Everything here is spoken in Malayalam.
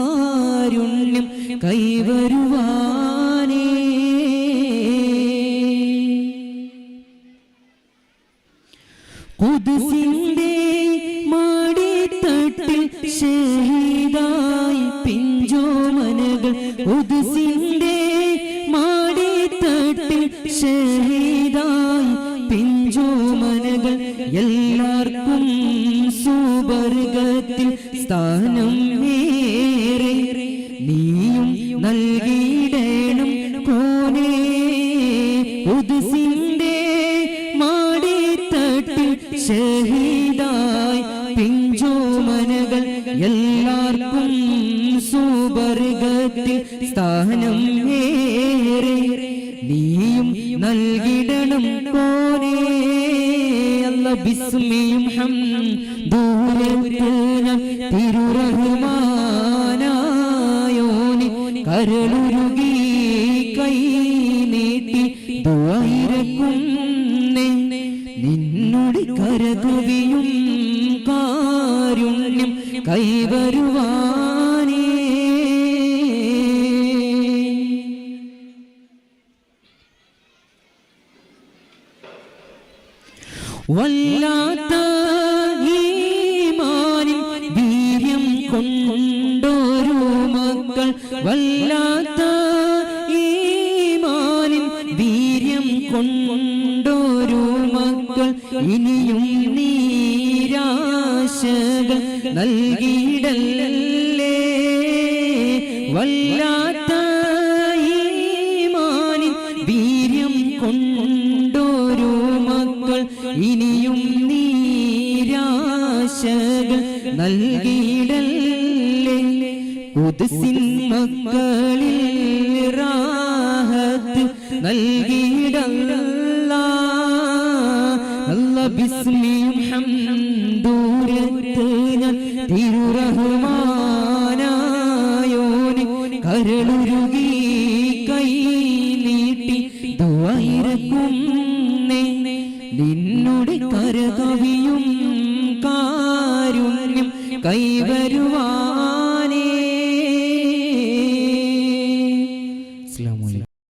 കാരുണ്യം കൈവരുവാനേ. കുതിസിന്റെ മാടിത്തട്ടിൽ ഷഹീദായി പിഞ്ചോമനകൾ. കുതിസിന്റെ മാടിത്തട്ടിൽ ഷഹീദായി പിഞ്ചോമനകൾ. എല്ലാവർക്കും സുവർഗത്തിൽ സ്ഥാനം നീയും നൽകിയിടണം കോനേ ഉദ്സിന്റെ മാടിത്തട്ടിൽ ഷഹീദായി പിഞ്ചോമനകൾ എല്ലാവർക്കും സുവർഗത്തിൽ സ്ഥാനം ഏറെ. നീയും നൽകിടണം കോനേ അല്ല ബിസ്മിയും ഹം ദൂരത്തിൽ തിരുറഹ്മാനായോനി കരളുരുകി കൈ നീട്ടി ദുആയിരക്കുന്നേ നിന്നുടെ കരകവിയും കാരുണ്യം കൈവരുവാനേ. വല്ലാത്ത വല്ലാത്ത ഈമാനിൻ വീര്യം കൊണ്ടോരു മക്കൾ ഇനിയും നീരാശകൾ നൽകിയിടല്ലേ? വല്ലാത്ത ഈമാനിൻ വീര്യം കൊണ്ടോരു മക്കൾ ഇനിയും നീരാശകൾ നൽകിയിടല്ലേ? കുതിസിൻ മക്കളിൽ റാഹത്ത് നൽകിയിടല്ല. അല്ല ബിസ്മിയും ഹംദൂരത്ത് ഞാൻ കരളുരുകി കൈ നീട്ടി ദുആയിരക്കുന്നേ നിന്നുടെ കരകവിയും കാരുണ്യം കൈവരുവാ